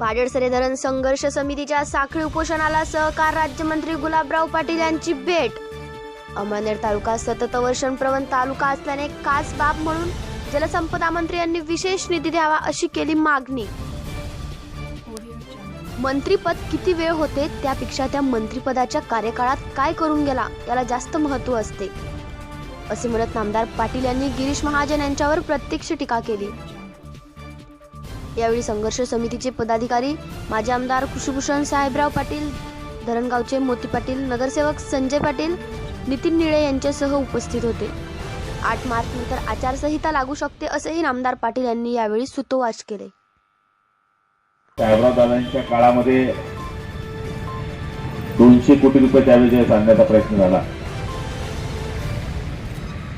पाडळसरे धरण संघर्ष समितीच्या साखळी उपोषणाला सहकार राज्यमंत्री गुलाबराव पाटील यांची भेट. अमळनेर तालुका सतत वर्षण प्रवण तालुका असल्याने खास बाब म्हणून जलसंपदा मंत्री यांनी विशेष निधी द्यावा अशी केली मागणी. मंत्रीपद किती वेळ होते त्यापेक्षा त्या मंत्रिपदाच्या कार्यकाळात काय करून गेला याला जास्त महत्त्व असते. असे म्हणत नामदार पाटील यांनी गिरीश महाजन यांच्यावर प्रत्यक्ष टीका केली. यावेळी संघर्ष समितीचे पदाधिकारी माजी आमदार कृषीभूषण साहेबराव पाटील धरणगावचे मोती पाटील नगरसेवक संजय पाटील नितीन निळे यांच्यासह उपस्थित होते. आठ मार्च नंतर आचारसंहिता लागू शकते असेही नामदार पाटील यांनी यावेळी सुतोवाच केले. साहेबराव दादांच्या काळामध्ये दोनशे कोटी रुपये त्यावेळी सांगण्याचा प्रयत्न झाला.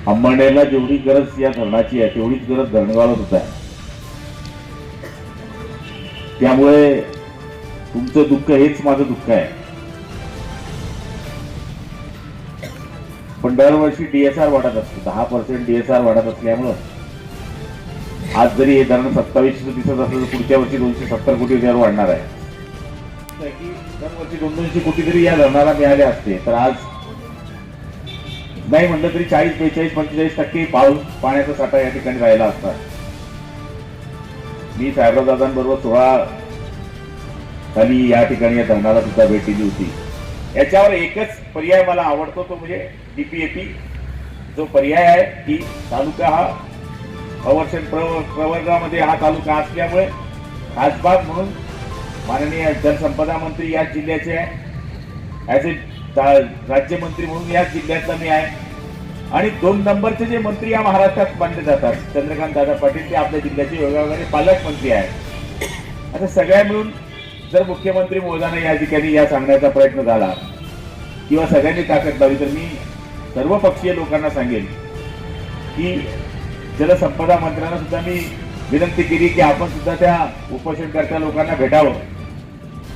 अंबरनेरला जेवढी गरज या धरणाची आहे तेवढीच गरज धरणगावला सुद्धा आहे. त्यामुळे तुमचं दुःख हेच माझं दुःख आहे. पण दरवर्षी डीएसआर वाढत असतो. दहा पर्सेंट डीएसआर वाढत असल्यामुळं आज जरी हे धरण सत्तावीसशे दिसत असलं तर पुढच्या वर्षी दोनशे सत्तर कोटी रुपयावर वाढणार आहे. दरवर्षी दोन दोनशे कोटी जरी या धरणाला मिळाले असते तर आज नाही म्हटलं तरी चाळीस बेचाळीस पंचेचाळीस टक्के पाऊस पाण्याचा साठा या ठिकाणी राहिला असतात मी साहेबराव दादांबरोबर सोळा खाली या ठिकाणी या धरणाला सुद्धा भेट दिली होती. याच्यावर एकच पर्याय मला आवडतो तो म्हणजे डीपीएपी जो पर्याय आहे की तालुका हा अवर्षण प्रव प्रवर्गामध्ये हा तालुका असल्यामुळे खासबाग म्हणून माननीय जलसंपदा मंत्री याच जिल्ह्याचे आहे. ॲज ए राज्यमंत्री म्हणून याच जिल्ह्यातला मी आहे. आणि दोन नंबरचे जे मंत्री या महाराष्ट्रात मानले जातात चंद्रकांत दादा पाटील ते आपल्या जिल्ह्याचे योगायोगाने पालकमंत्री आहेत. आता सगळ्या मिळून जर मुख्यमंत्री महोदयाने या ठिकाणी या सांगण्याचा प्रयत्न झाला किंवा सगळ्यांनी ताकद लावली तर मी सर्व पक्षीय लोकांना सांगेन की जलसंपदा मंत्र्यांना सुद्धा मी विनंती केली की आपण सुद्धा त्या उपोषणकर्त्या लोकांना भेटावं.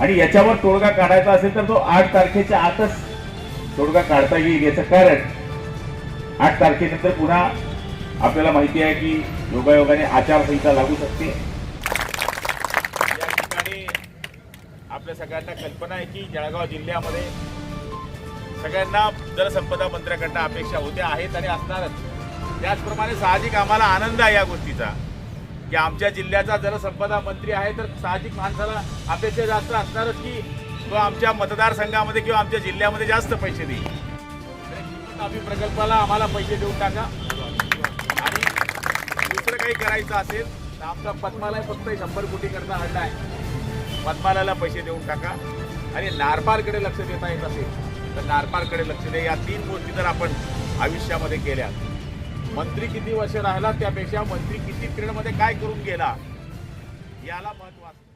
आणि याच्यावर तोडगा काढायचा असेल तर तो आठ तारखेच्या आतच तोडगा काढता येईल याचं कारण आठ तारखेनंतर पुन्हा आपल्याला माहिती आहे की योगायोगाने आचारसंहिता लागू शकते. या ठिकाणी आपल्या सगळ्यांना कल्पना आहे की जळगाव जिल्ह्यामध्ये सगळ्यांना जलसंपदा मंत्र्याकडनं अपेक्षा होत्या आहेत आणि असणारच. त्याचप्रमाणे साहजिक आम्हाला आनंद आहे या गोष्टीचा की आमच्या जिल्ह्याचा जलसंपदा मंत्री आहे तर साहजिक माणसाला अपेक्षा जास्त असणारच की तो आमच्या मतदारसंघामध्ये किंवा आमच्या जिल्ह्यामध्ये जास्त पैसे देईल. आम्ही तापी प्रकल्पाला आम्हाला पैसे देऊन टाका. आणि दुसरं काही करायचं असेल तर आमचा पद्मालय फक्त शंभर कोटी करता हल्ला आहे. पद्मालयाला पैसे देऊन टाका. आणि नारपारकडे लक्ष देता येत असेल तर नारपारकडे लक्ष द्या. या तीन गोष्टी जर आपण आयुष्यामध्ये केल्या मंत्री किती वर्ष राहिला त्यापेक्षा मंत्री किती पिरियडमध्ये काय करून गेला याला महत्त्व असतं.